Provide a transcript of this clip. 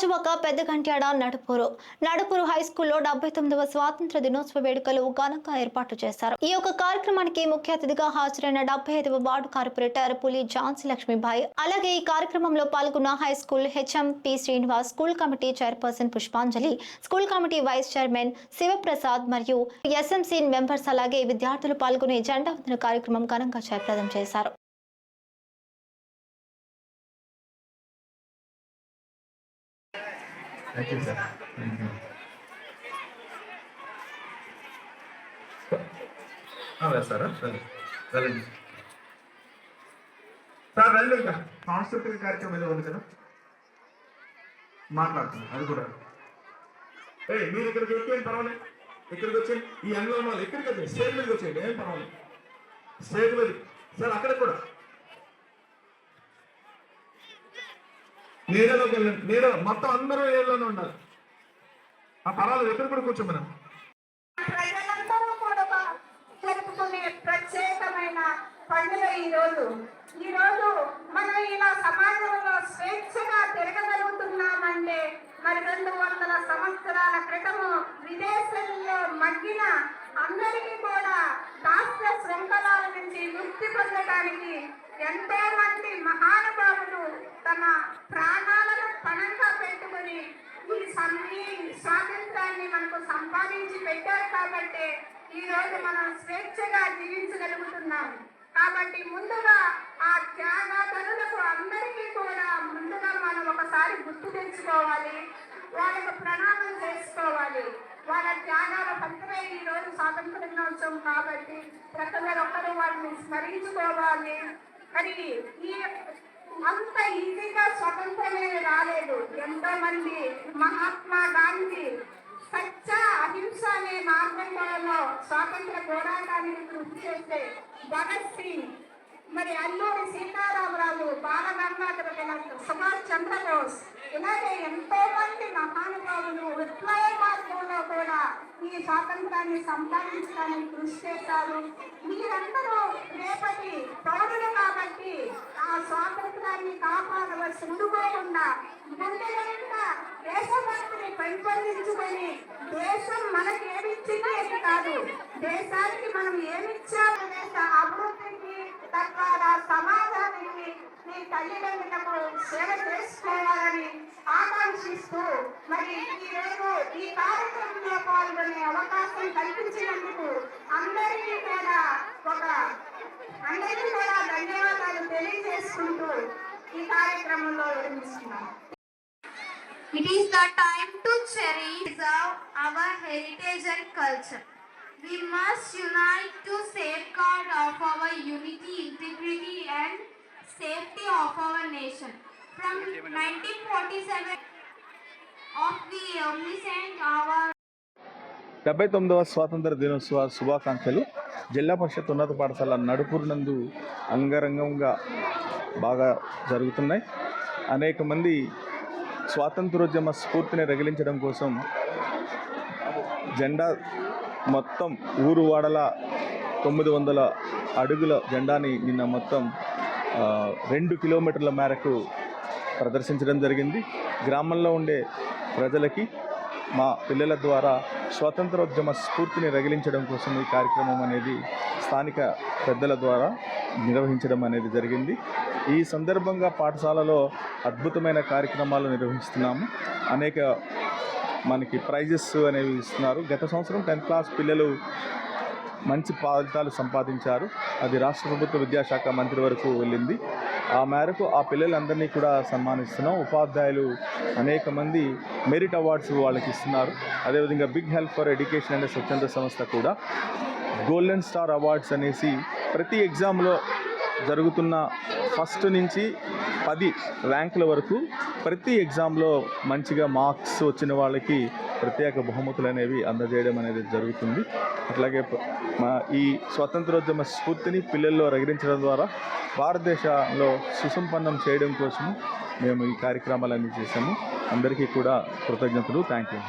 Gajuwaka Peddagantyada Nadupuru. Nadupuru high స్కూల్లో డెబ్బై తొమ్మిదవ స్వాతంత్ర దినోత్సవ వేడుకలు ఘనంగా ఏర్పాటు చేశారు. ఈ యొక్క కార్యక్రమానికి ముఖ్య అతిథిగా హాజరైన డెబ్బై ఐదవ వార్డు కార్పొరేటర్ పులి ఝాన్సీ లక్ష్మీబాయి అలాగే ఈ కార్యక్రమంలో పాల్గొన్న high school HM P Srinivas school committee chairperson Pushpanjali school committee vice chairman Shivaprasad మరియు ఎస్ఎంసీ మెంబర్స్ అలాగే విద్యార్థులు పాల్గొనే జెండా వందన కార్యక్రమం ఘనంగా జయప్రదం చేశారు. Thank you sir thank you వేస్తారా సరే వెళ్ళండి. సార్ రండి ఇంకా. సాంస్కృతిక కార్యక్రమం ఏదో ఉంది కదా? మాట్లాడుతున్నాం అది కూడా. ఏ మీరు ఇక్కడికి వచ్చేయండి పర్వాలేదు? ఇక్కడికి వచ్చేయండి ఈ ఉన్న వాళ్ళు ఇక్కడికి వచ్చేయండి స్టేజ్ మీదకి వచ్చేయండి ఏం పర్వాలేదు. స్టేజ్ మీద సార్ అక్కడ కూడా. నీడలోకి వెళ్ళండి. నీడ మొత్తం అందరూ నీడలోనే ఉండాలి. ఆ పర్వాలేదు ఎక్కడ కూడా కూర్చోమన్నా ప్రజలందరూ కూడా జరుపుకునే ప్రత్యేకమైన పండుగ ఈ రోజు. ఈ రోజు మనం ఇలా సమాజంలో స్వేచ్ఛగా తిరగగలుగుతున్నామంటే మరి రెండు వందల సంవత్సరాల క్రితము విదేశాల్లో మగ్గిన అందరికీ కూడా దాస్య నుంచి ముక్తి పొందడానికి ఎంతో మంది మహానుభావులు తమ ప్రాణాలను పణంగా పెట్టుకుని ఈ సం- స్వాతంత్రాన్ని మనకు సంపాదించి పెట్టారు కాబట్టి ఈ రోజు మనం స్వేచ్ఛగా జీవించగలుగుతున్నాం. కాబట్టి ముందుగా ఆ త్యాగధనులకు అందరికీ కూడా ముందుగా మనం ఒకసారి గుర్తు తెచ్చుకోవాలి. వాళ్ళకు ప్రణామం చేసుకోవాలి. వాళ్ళ త్యాగాల ఫలితమే ఈ రోజు దినోత్సవం కాబట్టి ప్రతి ఒక్కరూ వాళ్ళని స్మరించుకోవాలి. మరి ఈ అంత ఈజీగా స్వతంత్రమే రాలేదు. ఎంతో మంది మహాత్మా గాంధీ సత్య అహింస అనే మార్గంలో స్వాతంత్ర పోరాటానికి కృషి చేస్తే భగత్ సింగ్ మరి అల్లూరి సీతారామరాజు బాలగంగాధర తిలక్ సుభాష్ చంద్రబోస్ ఇలాగే ఎంతో మంది మహానుభావులు విప్లవ ఈ స్వాతంత్రాన్ని సంపాదించడానికి కృషి చేశారు. మీరందరూ రేపటి పౌరులు కాబట్టి ఆ స్వాతంత్రాన్ని కాపాడవలసి ఉండుకోకుండా ముందుగా దేశభక్తిని పెంపొందించుకొని దేశం మనకి ఏమిచ్చింది కాదు. దేశానికి మనం ఏమిచ్చాము దేశ అభివృద్ధికి తద్వారా సమ మీ తల్లిదండ్రులకు సేవ చేసుకోవాలని ఆకాంక్షిస్తూ మరి ఈ రోజు ఈ కార్యక్రమంలో పాల్గొనే అవకాశం కల్పించినందుకు అందరికీ కూడా ఒక అందరికీ కూడా ధన్యవాదాలు తెలియజేసుకుంటూ ఈ కార్యక్రమంలో విరమిస్తున్నాను It is the time to cherish preserve our heritage and culture. We must unite to safeguard of our unity, integrity and safety of our nation. From 1947 of the omniscient our డెబ్బై తొమ్మిదవ స్వాతంత్ర దినోత్సవ శుభాకాంక్షలు. జిల్లా పరిషత్ ఉన్నత పాఠశాల నడుపూరు నందు అంగరంగంగా బాగా జరుగుతున్నాయి. అనేక మంది స్వాతంత్రోద్యమ స్ఫూర్తిని రగిలించడం కోసం జెండా మొత్తం ఊరు వాడల తొమ్మిది వందల అడుగుల జెండాని నిన్న మొత్తం రెండు కిలోమీటర్ల మేరకు ప్రదర్శించడం జరిగింది. గ్రామంలో ఉండే ప్రజలకి మా పిల్లల ద్వారా స్వాతంత్రోద్యమ స్ఫూర్తిని రగిలించడం కోసం ఈ కార్యక్రమం అనేది స్థానిక పెద్దల ద్వారా నిర్వహించడం అనేది జరిగింది. ఈ సందర్భంగా పాఠశాలలో అద్భుతమైన కార్యక్రమాలు నిర్వహిస్తున్నాము. అనేక మనకి ప్రైజెస్ అనేవి ఇస్తున్నారు. గత సంవత్సరం టెన్త్ క్లాస్ పిల్లలు మంచి ఫలితాలు సంపాదించారు. అది రాష్ట్ర ప్రభుత్వ విద్యాశాఖ మంత్రి వరకు వెళ్ళింది. ఆ మేరకు ఆ పిల్లలందరినీ కూడా సన్మానిస్తున్నాం. ఉపాధ్యాయులు అనేక మంది మెరిట్ అవార్డ్స్ వాళ్ళకి ఇస్తున్నారు. అదేవిధంగా బిగ్ హెల్ప్ ఫర్ ఎడ్యుకేషన్ అనే స్వచ్ఛంద సంస్థ కూడా గోల్డెన్ స్టార్ అవార్డ్స్ అనేసి ప్రతి ఎగ్జామ్లో జరుగుతున్న ఫస్ట్ నుంచి పది ర్యాంకుల వరకు ప్రతి ఎగ్జామ్లో మంచిగా మార్క్స్ వచ్చిన వాళ్ళకి ప్రత్యేక బహుమతులు అనేవి అందజేయడం అనేది జరుగుతుంది. అట్లాగే మా ఈ స్వాతంత్రోద్యమ స్ఫూర్తిని పిల్లల్లో రగిలించడం ద్వారా భారతదేశంలో సుసంపన్నం చేయడం కోసం మేము ఈ కార్యక్రమాలన్నీ చేశాము. అందరికీ కూడా కృతజ్ఞతలు. Thank you